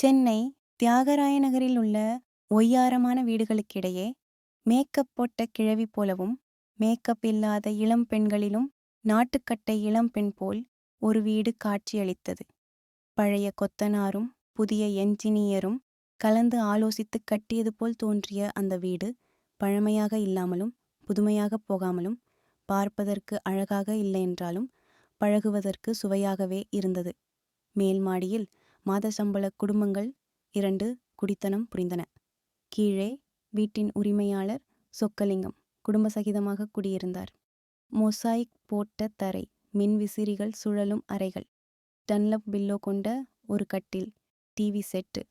சென்னை தியாகராய நகரில் உள்ள ஒய்யாரமான வீடுகளுக்கிடையே மேக்கப் போட்ட கிழவி போலவும் மேக்கப் இல்லாத இளம் பெண்களிலும் நாட்டுக்கட்டை இளம் பெண் போல் ஒரு வீடு காட்சியளித்தது. பழைய கொத்தனாரும் புதிய என்ஜினியரும் கலந்து ஆலோசித்து கட்டியது போல் தோன்றிய அந்த வீடு பழமையாக இல்லாமலும் புதுமையாக போகாமலும் பார்ப்பதற்கு அழகாக இல்லையென்றாலும் பழகுவதற்கு சுவையாகவே இருந்தது. மேல் மாடியில் மாத சம்பள குடும்பங்கள் இரண்டு குடித்தனம் புரிந்தன. கீழே வீட்டின் உரிமையாளர் சொக்கலிங்கம் குடும்ப சகிதமாக குடியிருந்தார். மொசாயிக் போட்ட தரை மின் விசிறிகள் சுழலும் அறைகள் டன்லப் பில்லோ கொண்ட ஒரு கட்டில் டிவி செட்டு.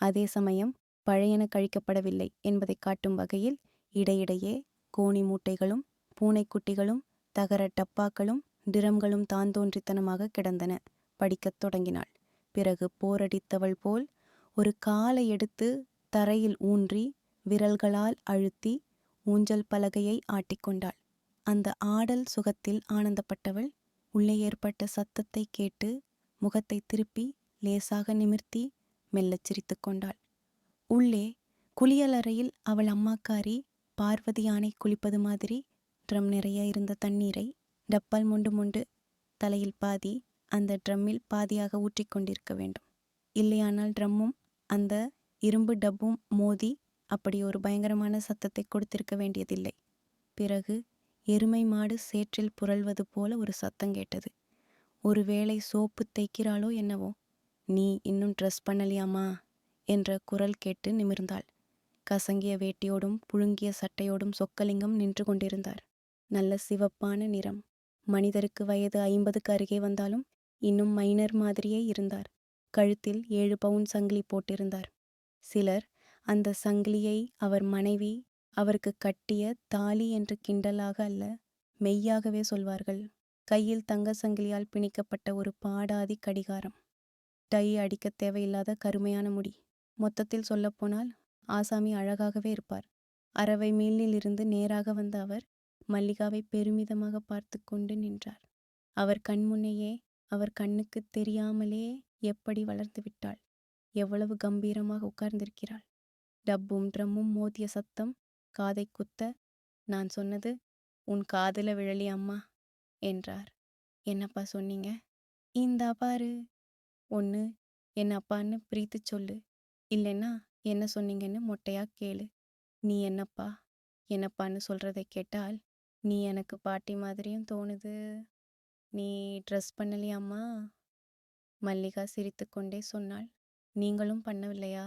அதே சமயம் பழையன கழிக்கப்படவில்லை என்பதை காட்டும் வகையில் இடையிடையே கோணி மூட்டைகளும் பூனைக்குட்டிகளும் தகர டப்பாக்களும் டிரம்களும் தான் தோன்றித்தனமாக கிடந்தன. படிக்கத் தொடங்கினாள். பிறகு போரடித்தவள் போல் ஒரு காலை எடுத்து தரையில் ஊன்றி விரல்களால் அழுத்தி ஊஞ்சல் பலகையை ஆட்டிக்கொண்டாள் அந்த ஆடல் சுகத்தில் ஆனந்தப்பட்டவள் உள்ளே ஏற்பட்ட சத்தத்தை கேட்டு முகத்தை திருப்பி லேசாக நிமிர்த்தி மெல்லச் சிரித்து கொண்டாள். உள்ளே குளியலறையில் அவள் அம்மாக்காரி பார்வதி யானை குளிப்பது மாதிரி ட்ரம் நிறைய இருந்த தண்ணீரை டப்பால் மொண்டு மொண்டு தலையில் பாதி அந்த ட்ரம்மில் பாதியாக ஊற்றிக்கொண்டிருக்க வேண்டும். இல்லையானால் ட்ரம்மும் அந்த இரும்பு டப்பும் மோதி அப்படி ஒரு பயங்கரமான சத்தத்தை கொடுத்திருக்க வேண்டியதில்லை. பிறகு எருமை மாடு சேற்றில் புரள்வது போல ஒரு சத்தம் கேட்டது. ஒருவேளை சோப்பு தேய்க்கிறாளோ என்னவோ? நீ இன்னும் ட்ரெஸ் பண்ணலையாமா? என்ற குரல் கேட்டு நிமிர்ந்தாள். கசங்கிய வேட்டியோடும் புழுங்கிய சட்டையோடும் சொக்கலிங்கம் நின்று கொண்டிருந்தார். நல்ல சிவப்பான நிறம். மனிதருக்கு வயது ஐம்பதுக்கு அருகே வந்தாலும் இன்னும் மைனர் மாதிரியே இருந்தார். கழுத்தில் ஏழு பவுன் சங்கிலி போட்டிருந்தார். சிலர் அந்த சங்கிலியை அவர் மனைவி அவருக்கு கட்டிய தாலி என்று கிண்டலாக அல்ல மெய்யாகவே சொல்வார்கள். கையில் தங்க சங்கிலியால் பிணிக்கப்பட்ட ஒரு பாடாதி கடிகாரம். டை அடிக்க தேவையில்லாத கருமையான முடி. மொத்தத்தில் சொல்லப்போனால் ஆசாமி அழகாகவே இருப்பார். அரவை மீளிலிருந்து நேராக வந்த அவர் மல்லிகாவை பெருமிதமாக பார்த்து கொண்டு நின்றார். அவர் கண்முன்னையே அவர் கண்ணுக்கு தெரியாமலே எப்படி வளர்ந்து விட்டாள்? எவ்வளவு கம்பீரமாக உட்கார்ந்திருக்கிறாள்? டப்பும் ட்ரம்மும் மோதிய சத்தம் காதை குத்த நான் சொன்னது உன் காதல விழலி அம்மா என்றார். என்னப்பா சொன்னீங்க? இந்தா பாரு. ஒன்று என் அப்பான்னு பிரீத்து சொல்லு. இல்லைன்னா என்ன சொன்னீங்கன்னு மொட்டையா கேளு. நீ என்னப்பா? என்னப்பான்னு சொல்றதை கேட்டால் நீ எனக்கு பாட்டி மாதிரியும் தோணுது. நீ ட்ரெஸ் பண்ணலையாம்மா? மல்லிகா சிரித்துக்கொண்டே சொன்னாள். நீங்களும் பண்ணவில்லையா?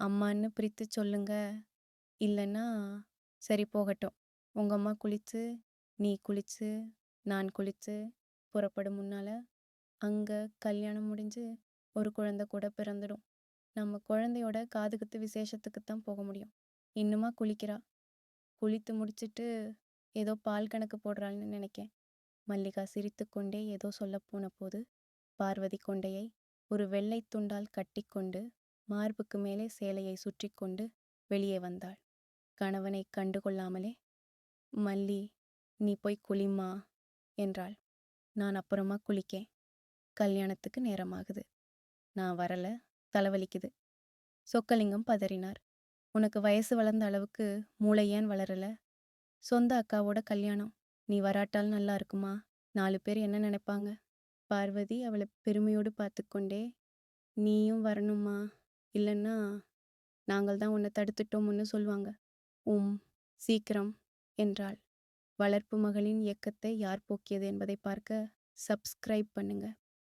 அம்மான்னு பிரித்து சொல்லுங்க. இல்லைன்னா சரி போகட்டும். உங்க அம்மா குளித்து நீ குளித்து நான் குளிச்சு புறப்படும் முன்னால. அங்கே கல்யாணம் முடிஞ்சு ஒரு குழந்தை கூட பிறந்துடும். நம்ம குழந்தையோட காதுகுத்து விசேஷத்துக்கு தான் போக முடியும். இன்னுமா குளிக்கிறா? குளித்து முடிச்சிட்டு ஏதோ பால் கணக்கு போடுறாள்னு நினைக்கேன். மல்லிகா சிரித்துக்கொண்டே ஏதோ சொல்லப்போன போது பார்வதி கொண்டையை ஒரு வெள்ளை துண்டால் கட்டிக்கொண்டு மார்புக்கு மேலே சேலையை சுற்றி கொண்டு வெளியே வந்தாள். கணவனை கண்டுகொள்ளாமலே மல்லி நீ போய் குளிம்மா என்றாள். நான் அப்புறமா குளிக்கேன். கல்யாணத்துக்கு நேரமாகுது. நான் வரல. தலைவலிக்குது. சொக்கலிங்கம் பதறினார். உனக்கு வயசு வளர்ந்த அளவுக்கு மூளை ஏன் வளரல? சொந்த அக்காவோட கல்யாணம். நீ வராட்டால் நல்லா இருக்குமா? நாலு பேர் என்ன நினைப்பாங்க? பார்வதி அவளை பெருமையோடு பார்த்து கொண்டே நீயும் வரணுமா? இல்லைன்னா நாங்கள் தான் உன்னை தடுத்துட்டோம்னு சொல்லுவாங்க. உம் சீக்கிரம் என்றாள். வளர்ப்பு மகளின் இயக்கத்தை யார் போக்கியது என்பதை பார்க்க சப்ஸ்கிரைப் பண்ணுங்கள்